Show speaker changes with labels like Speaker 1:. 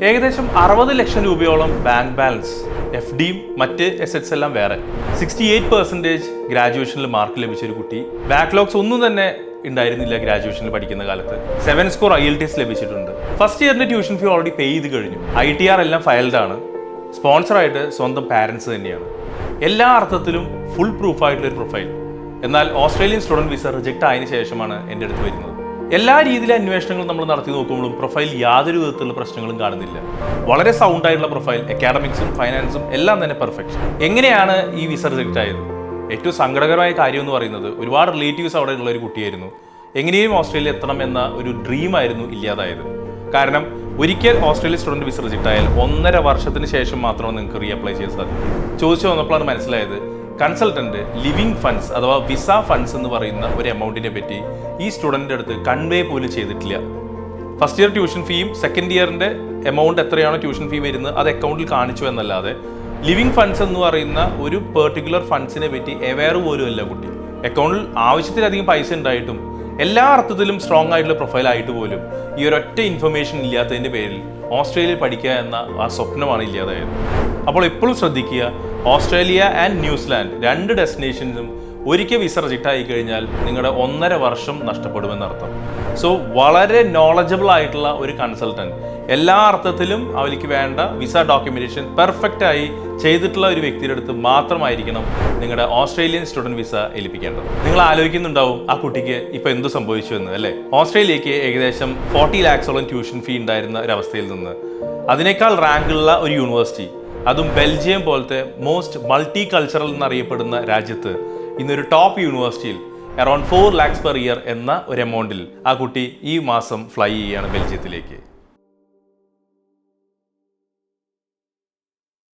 Speaker 1: ഏകദേശം അറുപത് ലക്ഷം രൂപയോളം ബാങ്ക് ബാലൻസ് എഫ് ഡിയും മറ്റ് എസറ്റ്സ് എല്ലാം വേറെ. സിക്സ്റ്റി എയ്റ്റ് പെർസെന്റേജ് ഗ്രാജുവേഷനിൽ മാർക്ക് ലഭിച്ച ഒരു കുട്ടി. ബാക്ക്ലോഗ്സ് ഒന്നും തന്നെ ഉണ്ടായിരുന്നില്ല ഗ്രാജുവേഷനിൽ പഠിക്കുന്ന കാലത്ത്. Seven score I L T S ലഭിച്ചിട്ടുണ്ട്. ഫസ്റ്റ് ഇയറിന്റെ ട്യൂഷൻ ഫീ ഓൾറെഡി പേ ചെയ്ത് കഴിഞ്ഞു. ഐ ടി ആർ എല്ലാം ഫയൽഡ് ആണ്. സ്പോൺസറായിട്ട് സ്വന്തം പാരൻസ് തന്നെയാണ്. എല്ലാ അർത്ഥത്തിലും ഫുൾ പ്രൂഫ് ആയിട്ടുള്ള ഒരു പ്രൊഫൈൽ എന്നാൽ ഓസ്ട്രേലിയൻ സ്റ്റുഡന്റ് വിസ റിജക്റ്റ് ആയതിനു ശേഷമാണ് എന്റെ അടുത്ത് വരുന്നത്. എല്ലാ രീതിയിലെ അന്വേഷണങ്ങളും നമ്മൾ നടത്തി നോക്കുമ്പോഴും പ്രൊഫൈൽ യാതൊരു വിധത്തിലുള്ള പ്രശ്നങ്ങളും കാണുന്നില്ല. വളരെ സൗണ്ട് ആയിട്ടുള്ള പ്രൊഫൈൽ അക്കാഡമിക്സും ഫൈനാൻസും എല്ലാം തന്നെ പെർഫെക്ഷൻ എങ്ങനെയാണ് ഈ വിസ റിജക്റ്റ് ആയത്? ഏറ്റവും സങ്കടകരമായ കാര്യം എന്ന് പറയുന്നത് ഒരുപാട് റിലേറ്റീവ്സ് അവിടെ ഉള്ള ഒരു കുട്ടിയായിരുന്നു. എങ്ങനെയും ഓസ്ട്രേലിയ എത്തണം എന്ന ഒരു ഡ്രീം ആയിരുന്നു ഇല്ലാതായത്. കാരണം ഒരിക്കൽ ഓസ്ട്രേലിയ സ്റ്റുഡന്റ് വിസ റിജക്റ്റ് ആയാൽ ഒന്നര വർഷത്തിന് ശേഷം മാത്രമേ നിങ്ങൾക്ക് റീ അപ്ലൈ ചെയ്യാൻ സാധിക്കൂ. ചോദിച്ചു വന്നപ്പോഴാണ് മനസ്സിലായത് കൺസൾട്ടന്റ് ലിവിങ് ഫണ്ട്സ് അഥവാ വിസ ഫണ്ട്സ് എന്ന് പറയുന്ന ഒരു എമൗണ്ടിനെ പറ്റി ഈ സ്റ്റുഡന്റിന്റെ അടുത്ത് കൺവേ പോലും ചെയ്തിട്ടില്ല. ഫസ്റ്റ് ഇയർ ട്യൂഷൻ ഫീയും സെക്കൻഡ് ഇയറിന്റെ എമൗണ്ട് എത്രയാണോ ട്യൂഷൻ ഫീ വരുന്നത് അത് അക്കൗണ്ടിൽ കാണിച്ചു എന്നല്ലാതെ ലിവിങ് ഫണ്ട്സ് എന്ന് പറയുന്ന ഒരു പെർട്ടിക്കുലർ ഫണ്ട്സിനെ പറ്റി അവെയർ പോലും അല്ല കുട്ടി അക്കൗണ്ടിൽ ആവശ്യത്തിലധികം പൈസ ഉണ്ടായിട്ടും എല്ലാ അർത്ഥത്തിലും സ്ട്രോങ് ആയിട്ടുള്ള പ്രൊഫൈൽ ആയിട്ട് പോലും ഈ ഒരൊറ്റ ഇൻഫർമേഷൻ ഇല്ലാത്തതിന്റെ പേരിൽ ഓസ്ട്രേലിയയിൽ പഠിക്കുക എന്ന ആ സ്വപ്നമാണ് ഇല്ലാതായത്. അപ്പോൾ എപ്പോഴും ശ്രദ്ധിക്കുക ഓസ്ട്രേലിയ ആൻഡ് ന്യൂസിലാൻഡ് രണ്ട് ഡെസ്റ്റിനേഷൻസും ഒരിക്കൽ വിസ റിജക്റ്റ് ആയി കഴിഞ്ഞാൽ നിങ്ങളുടെ ഒന്നര വർഷം നഷ്ടപ്പെടുമെന്നർത്ഥം സോ വളരെ നോളജബിൾ ആയിട്ടുള്ള ഒരു കൺസൾട്ടന്റ് എല്ലാ അർത്ഥത്തിലും അവർക്ക് വേണ്ട വിസ ഡോക്യുമെന്റേഷൻ പെർഫെക്റ്റ് ആയി ചെയ്തിട്ടുള്ള ഒരു വ്യക്തിയുടെ അടുത്ത് മാത്രമായിരിക്കണം നിങ്ങളുടെ ഓസ്ട്രേലിയൻ സ്റ്റുഡന്റ് വിസ ഏൽപ്പിക്കേണ്ടത്. നിങ്ങൾ ആലോചിക്കുന്നുണ്ടാവും ആ കുട്ടിക്ക് ഇപ്പൊ എന്ത് സംഭവിച്ചു എന്ന് അല്ലേ? ഓസ്ട്രേലിയക്ക് ഏകദേശം ഫോർട്ടി ലാക്സോളം ട്യൂഷൻ ഫീ ഉണ്ടായിരുന്ന ഒരു അവസ്ഥയിൽ നിന്ന്. അതിനേക്കാൾ റാങ്കുള്ള ഒരു യൂണിവേഴ്സിറ്റി അതും ബെൽജിയം പോലത്തെ മോസ്റ്റ് മൾട്ടി കൾച്ചറൽ എന്നറിയപ്പെടുന്ന രാജ്യത്ത് ഇന്നൊരു ടോപ്പ് യൂണിവേഴ്സിറ്റിയിൽ around four lakhs per year എന്ന ഒരു എമൗണ്ടിൽ ആ കുട്ടി ഈ മാസം ഫ്ലൈ ചെയ്യുകയാണ് ബെൽജിയത്തിലേക്ക്.